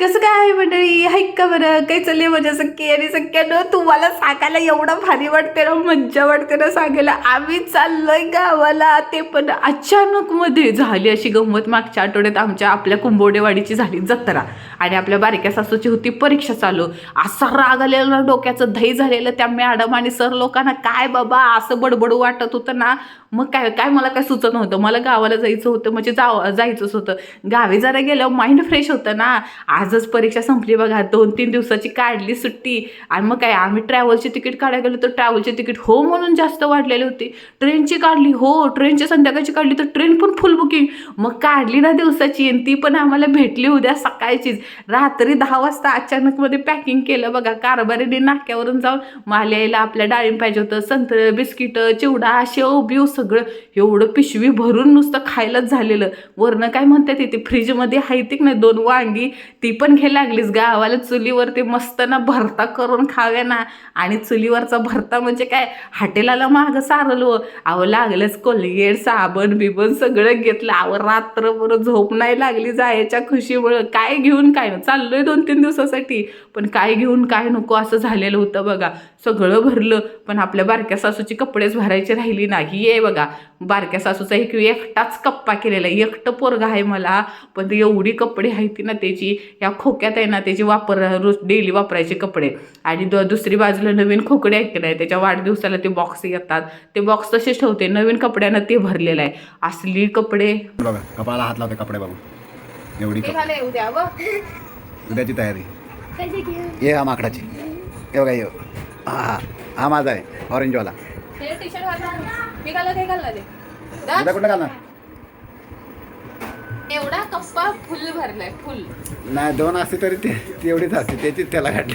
कसं काय आहे मंडळी? ऐक का बरं? काही चालले माझ्या सख्खी? आणि सख्यानं तुम्हाला सांगायला एवढं भारी वाटते ना मज्जा वाटते ना सांगायला. आम्ही चाललोय गावाला. ते पण अचानक मध्ये झाली अशी गंमत. मागच्या आठवड्यात आमच्या आपल्या कुंभोडेवाडीची झाली जत्रा. आणि आपल्या बारक्या सासूची होती परीक्षा चालू. असा राग आलेला डोक्याचं दही झालेलं त्या मॅडम आणि सर लोकांना. काय बाबा असं बडबडू वाटत होतं ना. मग काय काय मला काय सुचत नव्हतं. मला गावाला जायचं होतं म्हणजे जाव जायचंच होतं. गावी जरा गेल्यावर माइंड फ्रेश होतं ना. आज आजच परीक्षा संपली बघा. दोन तीन दिवसाची काढली सुट्टी. आणि मग काय आम्ही ट्रॅव्हलची तिकीट काढायला गेलो तर ट्रॅव्हलची तिकीट हो म्हणून जास्त वाढलेली होती. ट्रेनची काढली हो. ट्रेनची संध्याकाळची काढली तर ट्रेन पण फुल बुकिंग मग काढली ना दिवसाची आणि ती पण आम्हाला भेटली उद्या सकाळचीच. रात्री दहा वाजता अचानकमध्ये पॅकिंग केलं बघा. कारभारीने नाक्यावरून जाऊन माल यायला आपल्या डाळिंब पाहिजे होतं. संत्र बिस्किटं चिवडा शेव बिव सगळं. एवढं पिशवी भरून नुसतं खायलाच झालेलं. वरनं काय म्हणतात तिथे फ्रीजमध्ये आहे ती नाही दोन वांगी ती पण घे लागलीस गावाला चुलीवरती मस्त ना भरता करून खाव्या ना. आणि चुलीवरचा भरता म्हणजे काय? हॉटेलाला मागं सारलो अहो लागलंच कोलगेट साबण बिबण सगळं घेतलं. अहो रात्रभर झोप नाही लागली जायच्या खुशीमुळं. काय घेऊन काय चाललोय दोन तीन दिवसासाठी. पण काय घेऊन काय नको असं झालेलं होतं बघा. सगळं भरलं. पण आपल्या बारक्या सासूची कपडेच भरायची राहिली नाही आहे बघा. बारक्या सासूचा एक एकटाच कप्पा केलेला. एकटं पोरगा आहे मला. पण ते एवढी कपडे आहे ती ना त्याची. या खोक्यात आहे ना त्याची वापर रोज डेली वापरायचे कपडे. आणि द दुसरी बाजूला नवीन खोकडे आहेत की नाही त्याच्या वाढदिवसाला ते बॉक्स येतात. ते बॉक्स तसेच ठेवते नवीन कपड्यानं ते भरलेलं आहे. असली कपडे. बघा कपाळाला हात लावते कपडे बघून. एवढी उद्या उद्याची तयारी. ये हा माकडाची. हे बघा ये. हा हा. माझा आहे ऑरेंजवाला कुठं घालणार? एवढा कप्पा फुल भरलाय फुल. नाही दोन असते तरी ते एवढीच असते त्याचीच त्याला घातली.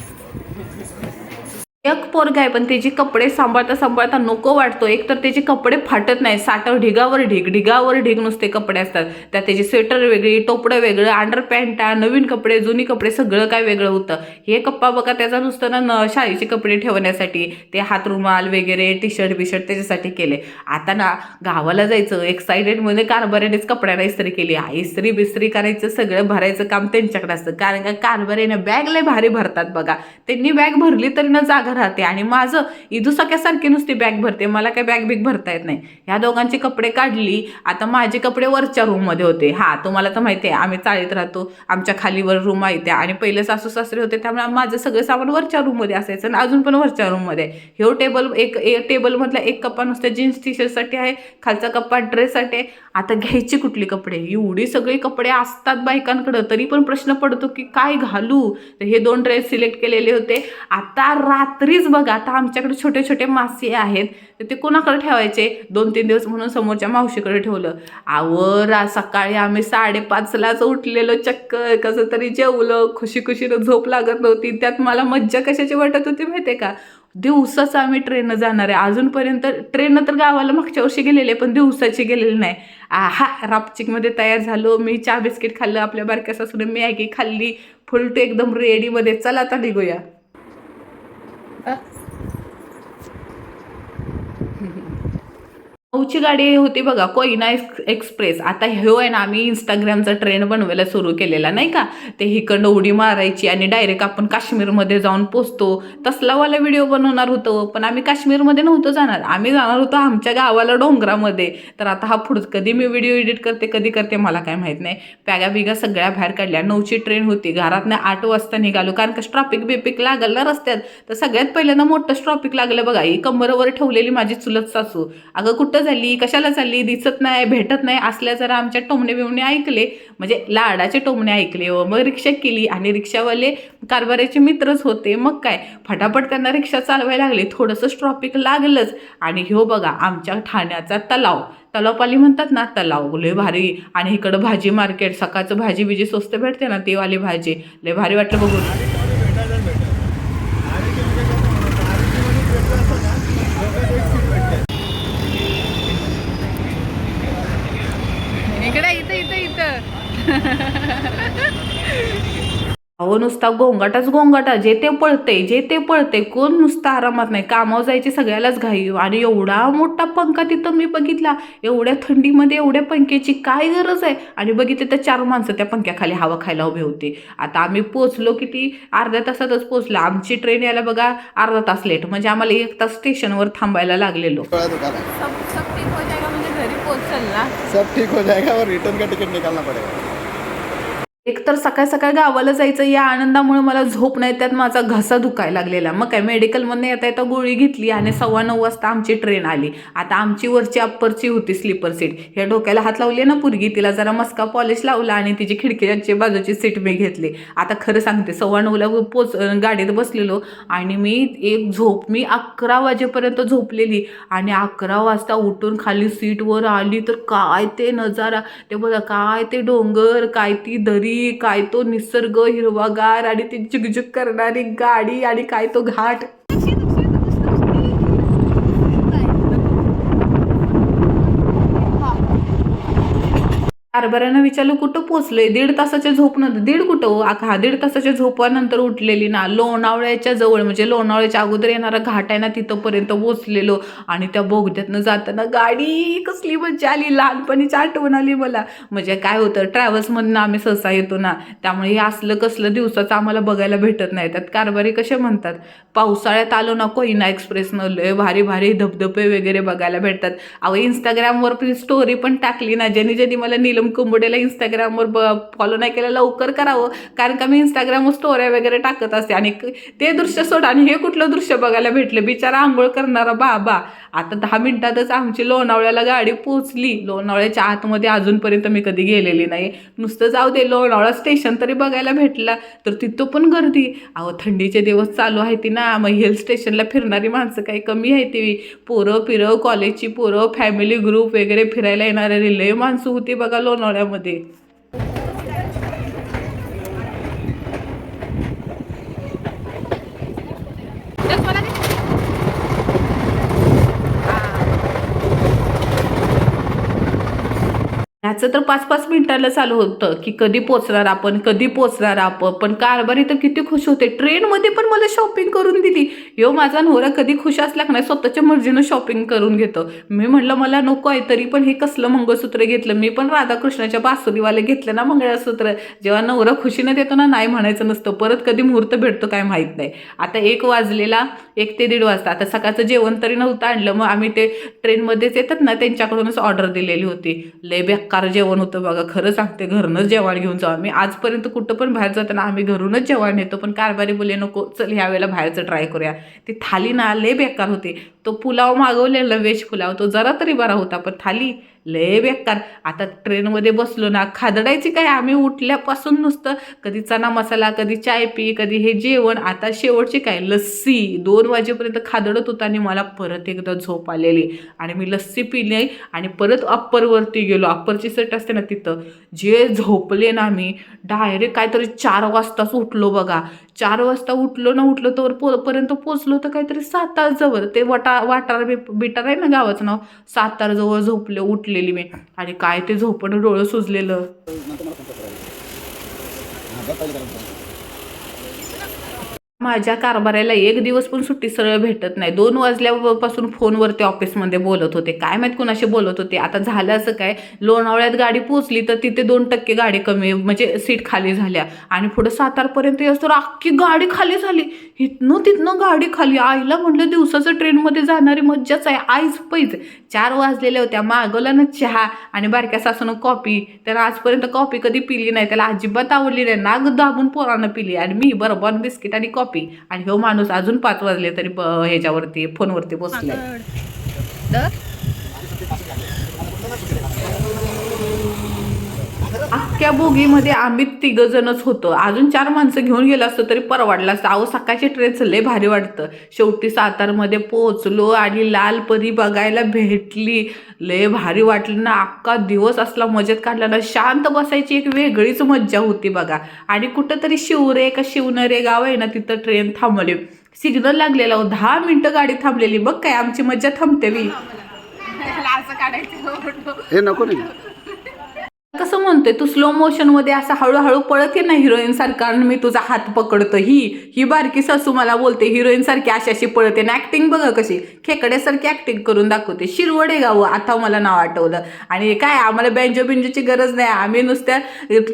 एक पोरगा आहे पण त्याचे कपडे सांभाळता सांभाळता नको वाटतो. एक तर त्याचे कपडे फाटत नाही साठव ढिगावर ढिग ढिगावर ढिग नुसते कपडे असतात. त्यात त्याची स्वेटर वेगळी टोपडं वेगळं अंडर पॅन्टा नवीन कपडे जुनी कपडे सगळं काय वेगळं होतं. हे कप्पा बघा त्याचा नुसतं ना न शाळेचे कपडे ठेवण्यासाठी ते हातरुमाल वगैरे टी शर्ट बी शर्ट त्याच्यासाठी केले. आता ना गावाला जायचं एक्साइटेडमध्ये कारभाऱ्यानेच कपड्यांना इस्त्री केली. इस्त्री बिस्त्री करायचं सगळं भरायचं काम त्यांच्याकडे असतं. कारण का कारभाऱ्याने बॅग लय भारी भरतात बघा. त्यांनी बॅग भरली तरी ना जागा राहते आणि माझं इदुसक्यासारखी नुसती बॅग भरते. मला काय बॅग बिग भरता येत नाही. ह्या दोघांची कपडे काढली आता माझे कपडे वरच्या रूममध्ये होते. हा तुम्हाला तर माहिती आहे आम्ही चाळीत राहतो. आमच्या खालीवर रूम आहे त्या. आणि पहिले सासू सासरे होते त्यामुळे माझं सगळं सामान वरच्या रूममध्ये असायचं आणि अजून पण वरच्या रूममध्ये आहे ह्यो टेबल एक टेबलमधला एक कप्पा नुसत्या जीन्स टी शर्टसाठी आहे खालचा कप्पा ड्रेससाठी आहे. आता घ्यायची कुठली कपडे? एवढी सगळी कपडे असतात बायकांकडं तरी पण प्रश्न पडतो की काय घालू? तर हे दोन ड्रेस सिलेक्ट केलेले होते. आता रात्र रात्रीच बघा आता आमच्याकडे छोटे छोटे मासे आहेत तर ते कोणाकडे ठेवायचे? दोन तीन दिवस म्हणून समोरच्या मावशीकडे ठेवलं. आवर सकाळी आम्ही साडेपाचलाच उठलेलो चक्क कसं तरी जेवलं खुशी खुशीनं झोप लागत नव्हती. त्यात मला मज्जा कशाची वाटत होती माहिती आहे का? दिवसाच आम्ही ट्रेननं जाणार आहे. अजूनपर्यंत ट्रेननं तर गावाला मागच्या वर्षी गेलेले पण दिवसाची गेलेली नाही. हा रापचिकमध्ये तयार झालो मी चहा बिस्किट खाल्लं आपल्या बारक्या सासूने मॅगी खाल्ली फुलटू एकदम रेडीमध्ये चला आता निघूया. Uh, नऊची गाडी होती बघा कोयना एक्स एक्सप्रेस. आता ह्यो आहे ना आम्ही इंस्टाग्रामचा ट्रेंड बनवायला सुरू केलेला नाही का? ते हिकडं उडी मारायची आणि डायरेक्ट आपण काश्मीरमध्ये जाऊन पोचतो. तसलावाला व्हिडिओ बनवणार होतो पण आम्ही काश्मीरमध्ये नव्हतो जाणार. आम्ही जाणार होतो आमच्या गावाला डोंगरामध्ये. तर आता हा पुढं कधी मी व्हिडिओ एडिट करते कधी करते मला काय माहीत नाही. पॅगा बिगा सगळ्या बाहेर काढल्या. नऊची ट्रेन होती. घरातनं आठ वाजता निघालो कारण का ट्रॉपिक बिपिक लागलं ना रस्त्यात. तर सगळ्यात पहिल्यांदा मोठं ट्रॉपिक लागलं बघा. ही कंबरवर ठेवलेली माझी चुलत सासू. अगं कुठं झाली कशाला चालली दिसत नाही भेटत नाही असल्या जरा आमच्या टोमणे बिमणे ऐकले. म्हणजे लाडाचे टोमणे ऐकले व मग रिक्षा केली आणि रिक्षावाले कारभाराचे मित्रच होते. मग काय? फटाफट त्यांना रिक्षा चालवायला लागले. थोडंसं ट्रॉपिक लागलंच. आणि ह्यो बघा आमच्या ठाण्याचा तलाव. तलावपाली म्हणतात ना तलाव. लय भारी. आणि इकडं भाजी मार्केट. सकाळचं भाजी बिजी स्वस्त भेटते ना ते वाली भाजी. लय भारी वाटलं बघून इकडे इथं इथं इथं अहो नुसता गोंगाटाच गोंगाटा. जे ते पळते जे ते पळते कोण नुसता आरामात नाही. कामावर जायची सगळ्यालाच घाई. आणि एवढा मोठा पंखा तिथं मी बघितला. एवढ्या थंडीमध्ये एवढ्या पंख्याची काय गरज आहे? आणि बघितलं तर चार माणसं त्या पंख्याखाली हवा खायला उभे होते. आता आम्ही पोचलो किती? अर्ध्या तासातच पोचलो आमची ट्रेन यायला बघा अर्धा तास लेट. म्हणजे आम्हाला एक तास स्टेशनवर थांबायला लागलेलो. सब ठीक हो जाएगा म्हणजे घरी पोहोचल ना? सब ठीक हो रिटर्न का टिकट निकालना पड़ेगा? एक तर सकाळ सकाळ गावाला जायचं या आनंदामुळे मला झोप नाही त्यात माझा घसा दुखायला लागलेला. मग काय मेडिकलमधनं येता येता गोळी घेतली आणि सव्वा नऊ वाजता आमची ट्रेन आली. आता आमची वरची अप्परची होती स्लीपर सीट ह्या डोक्याला हात लावली ना पुरगी तिला जरा मस्का पॉलिश लावला आणि तिची खिडकीची बाजूची सीट मी घेतली. आता खरं सांगते सव्वा नऊला पोच गाडीत बसलेलो आणि मी एक झोप मी अकरा वाजेपर्यंत झोपलेली आणि अकरा वाजता उठून खाली सीटवर आली. तर काय ते नजारा ते बघा काय ते डोंगर काय ती दरी काय तो निसर्ग हिरवागार आणि ती झुकझुक करणारी गाडी आणि काय तो घाट. हरभऱ्यानं विचारलं कुठं पोचलोय? दीड तासाच्या हो? झोप नंतर दीड कुठं हा? दीड तासाच्या झोपानंतर उठलेली ना. लोणावळ्याच्या जवळ म्हणजे लोणावळ्याच्या अगोदर येणारा घाट आहे ना तिथंपर्यंत पोचलेलो आणि त्या बोगद्यातनं जाताना गाडी कसली मजा आली. लहानपणीची आठवण आली मला. म्हणजे काय होतं ट्रॅव्हल्समधनं आम्ही सहसा येतो ना त्यामुळे हे असलं कसलं दिवसाचं आम्हाला बघायला भेटत नाही. त्यात कारभारी कसे म्हणतात पावसाळ्यात आलो ना कोयना एक्सप्रेसनं लय भारी भारी धबधबे वगैरे बघायला भेटतात. अहो इंस्टाग्रामवर स्टोरी पण टाकली ना ज्यांनी ज्यांनी मला नीलम कुंबडेला इंस्टाग्रामवर ब फॉलो नाही केलं लवकर करावं. कारण का मी इंस्टाग्रामवर स्टोऱ्या वगैरे टाकत असते. आणि ते दृश्य सोड. आणि हे कुठलं दृश्य बघायला भेटलं? बिचारा आंघोळ करणारा बाबा. आता दहा मिनटातच आमची लोणावळ्याला गाडी पोचली लोणावळ्याच्या आतमध्ये अजूनपर्यंत मी कधी गेलेली नाही. नुसतं जाऊ दे लोणावळा स्टेशन तरी बघायला भेटला. तर तिथं पण गर्दी. अहो थंडीचे दिवस चालू आहे ती ना. मग हिल स्टेशनला फिरणारी माणसं काही कमी आहे ती. पोरं पिरं कॉलेजची पोरं फॅमिली ग्रुप वगैरे फिरायला येणारे लय माणसं होती बघा लोणावळ्यामध्ये. ह्याचं तर पाच पाच मिनिटाला चालू होतं की कधी पोचणार आपण कधी पोचणार आपण. पण कारभारी तर किती खुश होते. ट्रेनमध्ये पण मला शॉपिंग करून दिली. यो माझा नवरा कधी खुश असला का नाही स्वतःच्या मर्जीनं शॉपिंग करून घेतो. मी म्हटलं मला नको आहे तरी पण हे कसलं मंगळसूत्र घेतलं? मी पण राधाकृष्णाच्या बासुरीवाले घेतलं ना मंगळसूत्र. जेव्हा नवरा खुशीनं देतो ना नाही म्हणायचं नसतं. परत कधी मुहूर्त भेटतो काय माहीत नाही. आता एक वाजलेला एक ते दीड वाजता. आता सकाळचं जेवण तरी नव्हतं आणलं. मग आम्ही ते ट्रेनमध्येच येतात ना त्यांच्याकडूनच ऑर्डर दिलेली होती. लय बेकार जेवण होतं बघा. खरं सांगते घरूनच जेवण घेऊन जाऊ. आम्ही आजपर्यंत कुठं पण बाहेर जाताना आम्ही घरूनच जेवण येतो पण कारभारी बोले नको चल ह्या वेळेला बाहेरचं ट्राय करूया. ती थाली ना लय बेकार होती. तो पुलाव मागवलेला व्हेज पुलाव. तो जरा तरी बरा होता पण थाली लय बेकार. आता ट्रेनमध्ये बसलो ना खादडायची काय? आम्ही उठल्यापासून नुसतं कधी चना मसाला कधी चाय पी कधी हे जेवण. आता शेवटची काय? लस्सी. दोन वाजेपर्यंत खादडत होता आणि मला परत एकदा झोप आलेली. आणि मी लस्सी पिली आणि परत अप्परवरती गेलो. अप्परची सेट असते ना तिथं. जे झोपले ना मी डायरेक्ट काहीतरी चार वाजताच उठलो बघा. चार वाजता उठलो ना उठलो तर पो पर्यंत पोचलो तर काहीतरी सात तास जवळ. ते वटा वाटार बि बिटार आहे ना गावाचं नाव? सातार जवळ झोपले उठलेली मी. आणि काय ते झोपणं डोळं सुजलेलं नंतर मला फोन करायला हां बघ पहिले करून फोन. माझ्या कारभाराला एक दिवस पण सुट्टी सरळ भेटत नाही. दोन वाजल्यापासून फोनवरती ऑफिसमध्ये बोलत होते. काय माहीत कुणाशी बोलत होते? आता झालं असं काय? लोणावळ्यात गाडी पोचली तर तिथे दोन टक्के गाडी कमी म्हणजे सीट खाली झाल्या. आणि पुढं सातारपर्यंत येस तर अख्खी गाडी खाली झाली. इथनं तिथनं गाडी खाली. आईला म्हटलं दिवसाचं ट्रेनमध्ये जाणारी मज्जाच आहे. आईच पैज. चार वाजलेल्या होत्या. मागवला ना चहा आणि बारक्या सासूनं कॉपी त्याला आजपर्यंत कॉपी कधी पिली नाही. त्याला अजिबात आवडली नाही. नाग दाबून पोरानं पिली. आणि मी बरोबर बिस्किट आणि कॉपी कॉपी आणि हो माणूस अजून पाच वाजले तरी ह्याच्यावरती फोनवरती बसलाय. अख्ख्या बोगीमध्ये आम्ही तिघ जणच होतो. अजून चार माणसं घेऊन गेलं असतं तरी परवडलं असतं. अहो सकाळची ट्रेनचं लय भारी वाटतं. शेवटी सातारमध्ये पोहोचलो आणि लाल परी बघायला भेटली. लय भारी वाटलं ना. अख्खा दिवस असला मजेत काढला ना. शांत बसायची एक वेगळीच मज्जा होती बघा. आणि कुठंतरी शिवरे का शिवनरे गाव आहे ना तिथं ट्रेन थांबली. सिग्नल लागलेला हो. दहा मिनिटं गाडी थांबलेली. बघ काय आमची मज्जा थांबते मी हे नको नाही कसं म्हणतोय तू स्लो मोशनमध्ये असं हळूहळू पळत ये ना हिरोईन सारखा मी तुझा हात पकडतो ही ही बारकी सासू मला बोलते हिरोईन सारखी अशी अशी पळते. ना ऍक्टिंग बघा कशी खेकड्यासारखी ऍक्टिंग करून दाखवते. शिरवडे गाव आता मला नाव आठवलं. आणि काय आम्हाला बँजो बिंजोची गरज नाही. आम्ही नुसत्या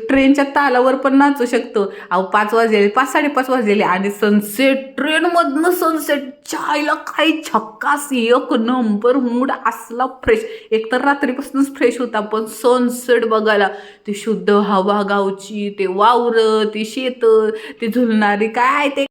ट्रेनच्या तालावर पण नाचू शकतो. अहो पाच वाजलेले पाच साडेपाच वाजलेले आणि सनसेट ट्रेनमधनं सनसेट चायला काही छक्कास एक नंबर मूड असला फ्रेश एकतर रात्रीपासूनच फ्रेश होता पण सनसेट बघायला. ती शुद्ध हवा गावची ते वावर ती शेत ती झुलणारी काय ते?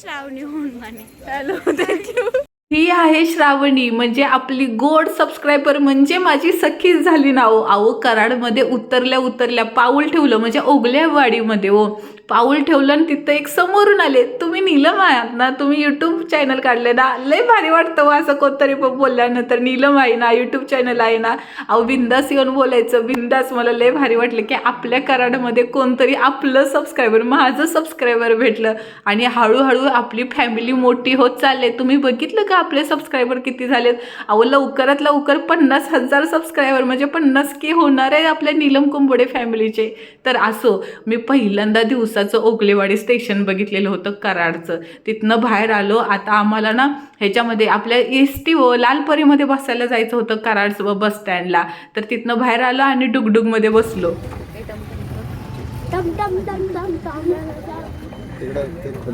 श्रावणी होऊन माने हॅलो थँक्यू ही आहे श्रावणी म्हणजे आपली गोड सबस्क्रायबर म्हणजे माझी सखीच झाली ना ओ अहो कराडमध्ये उतरल्या उतरल्या पाऊल ठेवलं म्हणजे ओगल्यावाडीमध्ये हो. पाऊल ठेवलं आणि तिथं एक समोरून आले. तुम्ही नीलम आहात ना? तुम्ही यूट्यूब चॅनल काढले ना? लय भारी वाटतं हो असं कोणतरी पण बोलल्यानंतर. नीलम आहे ना? यूट्यूब चॅनल आहे ना? अहो बिंदास येऊन बोलायचं. बिंदास मला लय भारी वाटलं की आपल्या कराडमध्ये कोणतरी आपलं सबस्क्रायबर माझं सबस्क्रायबर भेटलं. आणि हळूहळू आपली फॅमिली मोठी होत चालले. तुम्ही बघितलं का? आपले सबस्क्रायबर किती झालेत? अहो लवकरात लवकर पन्नास हजार सबस्क्रायबर म्हणजे पन्नास के होणार आहे आपल्या नीलम कुंबोडे फॅमिलीचे तर असो मी पहिल्यांदा दिवसाचं ओगलेवाडी स्टेशन बघितलेलं होतं कराडचं. तिथनं बाहेर आलो आता आम्हाला ना ह्याच्यामध्ये आपल्या एस टी व लालपरीमध्ये बसायला जायचं होतं कराडचं बस स्टँडला तर तिथनं बाहेर आलो आणि डुगडुगमध्ये बसलो.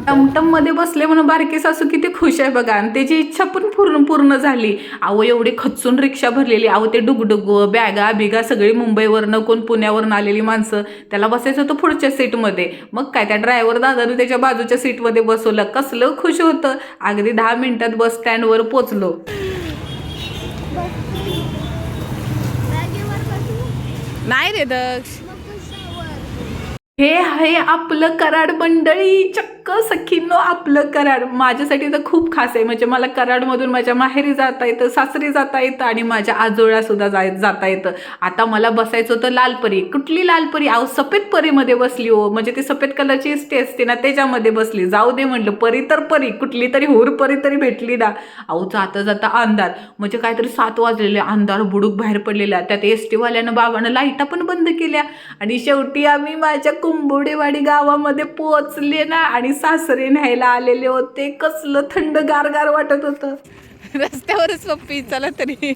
टमटममध्ये बसले म्हणून बारकी सासू किती खुश आहे बघा. आणि त्याची इच्छा पण पूर्ण पूर्ण झाली. अहो एवढी खचून रिक्षा भरलेली. अहो ते डुगडुग बॅगा बिगा सगळी मुंबईवरनं कोण पुण्यावरनं आलेली माणसं. त्याला बसायचं होतं पुढच्या सीटमध्ये. मग काय त्या ड्रायव्हर दादाने त्याच्या बाजूच्या सीटमध्ये बसवलं. कसलं खुश होतं. अगदी दहा मिनिटात बस स्टँडवर पोचलो. नाही रे दक्ष. हे आहे आपलं कराड मंडळी. चक्क सखींनो आपलं कराड. माझ्यासाठी तर खूप खास आहे. म्हणजे मला कराडमधून माझ्या माहेरी जाता येतं सासरी जाता येतं आणि माझ्या आजोळ्यासुद्धा जाय जाता येतं. आता मला बसायचं होतं लालपरी. कुठली लालपरी? अहो सफेद परीमध्ये बसली हो. म्हणजे ती सफेद कलरची एसटी असते ना त्याच्यामध्ये बसली. जाऊ दे म्हटलं परी तर परी. कुठली तरी हुर परी तरी भेटली ना. अहो जाता जाता अंधार. म्हणजे काहीतरी सात वाजलेले अंधार बुडूक बाहेर पडलेला. त्यात एस टीवाल्यानं बाबानं लाईटा पण बंद केल्या. आणि शेवटी आम्ही माझ्या कुंभोडेवाडी गावामध्ये पोहोचले ना आणि सासरे न्यायला आलेले होते. कसलं थंड गारगार वाटत होतं. रस्त्यावरच पप्पी चला तरी.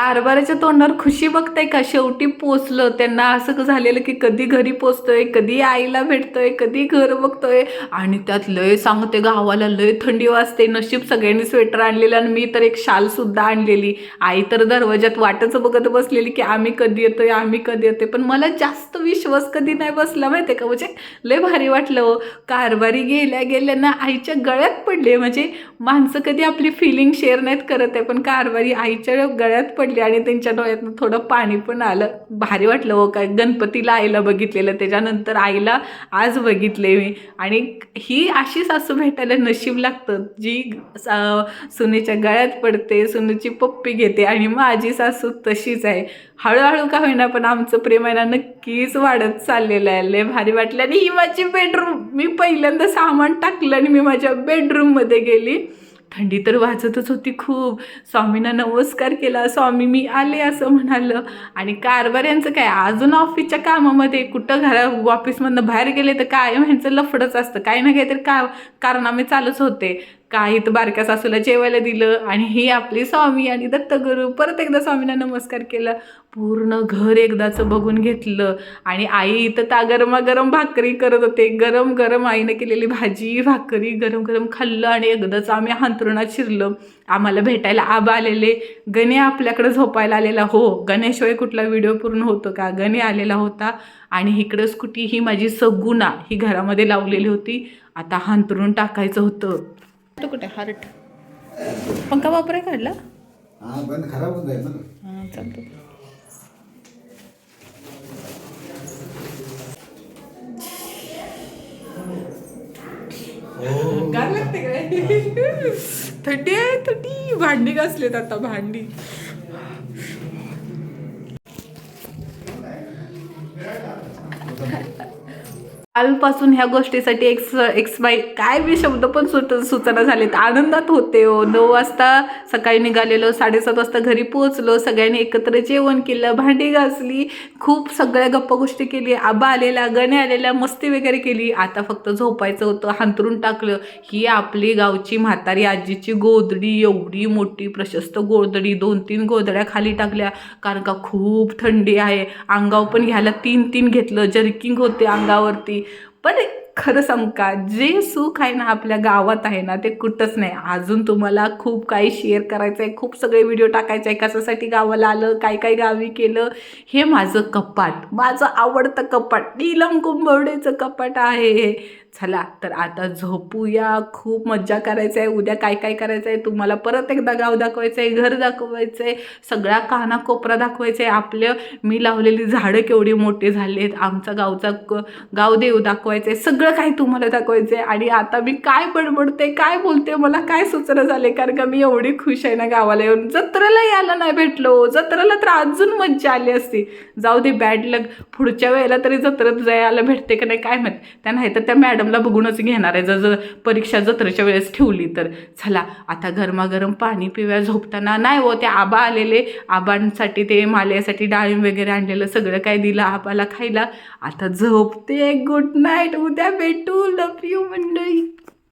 आरबाराच्या तोंडावर खुशी बघताय का? शेवटी पोचलं. त्यांना असं झालेलं की कधी घरी पोचतोय कधी आईला भेटतोय कधी घर बघतोय. आणि त्यात लय सांगते गावाला लय थंडी वाजते. नशीब सगळ्यांनी स्वेटर आणलेलं आणि मी तर एक शाल सुद्धा आणलेली. आई तर दरवाज्यात वाटच बघत बसलेली की आम्ही कधी येतोय आम्ही कधी येतोय. पण मला जास्त विश्वास कधी नाही बसला माहितीये का? म्हणजे लय भारी वाटलं हो. कारभारी गेल्या गेल्या ना आईच्या गळ्यात पडले. म्हणजे माणसं कधी आपली फिलिंग शेअर नाहीत करत आहे पण कारभारी आईच्या गळ्यात पडली. आणि त्यांच्या डोळ्यातनं थोडं पाणी पण आलं. भारी वाटलं हो काय गणपतीला आईला बघितलेलं त्याच्यानंतर आईला आज बघितले मी. आणि ही अशी सासू भेटायला नशीब लागतं जी सुनेच्या गळ्यात पडते सुनेची पप्पी घेते आणि माझी सासू तशीच आहे. हळूहळू का होईना पण आमचं प्रेम आहे ना नक्कीच वाढत चाललेलं आहे. लय भारी वाटलं. आणि ही माझी बेडरूम मी पहिल्यांदा सामान टाकलं आणि मी माझ्या बेडरूममध्ये गेली. थंडी तर वाजतच होती खूप. स्वामींना नमस्कार केला. स्वामी मी आले असं म्हणालं. आणि कारभार यांचं काय? अजून ऑफिसच्या कामामध्ये कुठं घरा ऑफिसमधनं बाहेर गेले तर काय ह्यांचं लफडच असतं. काही ना काहीतरी का कारनामे चालूच होते. काही तर बारक्या सासूला जेवायला दिलं आणि ही आपली स्वामी आणि दत्तगुरू परत एकदा स्वामींना नमस्कार केला. पूर्ण घर एकदाचं बघून घेतलं. आणि आई इथं ता गरमागरम भाकरी करत होते. गरम गरम आईनं केलेली भाजी भाकरी गरम गरम खाल्लं आणि एकदाच आम्ही हांतरुणात शिरलं. आम्हाला भेटायला आबा आलेले. गणे आपल्याकडे झोपायला आलेला. हो गणेशिवाय कुठला व्हिडिओ पूर्ण होतो का? गणे आलेला होता. आणि इकडं स्कूटी ही माझी सगुणा ही घरामध्ये लावलेली होती. आता हांतरून टाकायचं होतं. कुठे हार्ट. पंखा वापराय काढला? हा बंद खराब होत आहे ना. हां चालतो गार लागते काय? थंडी आहे थंडी. भांडी घासलेत आता भांडी. कालपासून ह्या गोष्टीसाठी एक्स एक्स बाय काय मी शब्द पण सुट सुचना झालेत. आनंदात होते हो. नऊ वाजता सकाळी निघालेलो साडेसात वाजता घरी पोहोचलो सगळ्यांनी एकत्र जेवण केलं भांडी घासली खूप सगळ्या गप्पा गोष्टी केली आबा आलेला गणे आलेल्या मस्ती वगैरे केली. आता फक्त झोपायचं होतं हांतरून टाकलं. ही आपली गावची म्हातारी आजीची गोदडी एवढी मोठी प्रशस्त गोदडी दोन तीन गोदड्या खाली टाकल्या. कारण का खूप थंडी आहे. अंगावर पण घ्यायला तीन तीन घेतलं. जर्किंग होते अंगावरती. पण खरं सांगू का? जे सुख आहे ना आपल्या गावात आहे ना ते कुठंच नाही. अजून तुम्हाला खूप काही शेअर करायचं आहे खूप सगळे व्हिडिओ टाकायचे आहे कशासाठी गावाला आलं काय काय गावी केलं हे माझं कपाट. माझं आवडतं कपाट. नीलम कुंभवडेचं कपाट आहे हे. चला तर आता झोपूया खूप मज्जा करायचं आहे उद्या काय काय करायचं आहे तुम्हाला परत एकदा गाव दाखवायचं आहे घर दाखवायचं आहे सगळ्या कानाकोपरा दाखवायचं आहे आपलं मी लावलेली झाडं केवढी मोठी झाली आहेत आमचा गावचा क गावदेव दाखवायचं आहे सगळं काही तुम्हाला दाखवायचं आहे आणि आता मी काय बडबडते काय बोलते मला काय सुचणं झाले कारण का मी एवढी खुश आहे ना गावाला येऊन. जत्रेला यायला नाही भेटलो जत्रेला तर अजून मज्जा आली असती. जाऊ दे बॅड लग पुढच्या वेळेला तरी जत्रेत जायला भेटते का नाही काय माहीत. त्या नाही तर त्या मॅडमला बघूनच घेणार आहे. जर जर परीक्षा जत्रेच्या वेळेस ठेवली तर. चला आता गरमागरम पाणी पिव्या झोपताना नाही हो ते आबा आलेले. आबांसाठी ते माल्यासाठी डाळिंब वगैरे आणलेलं सगळं काय दिलं आबाला खायला. आता झोपते. गुड नाईट उद्या भेटू. लव यू मंडळी.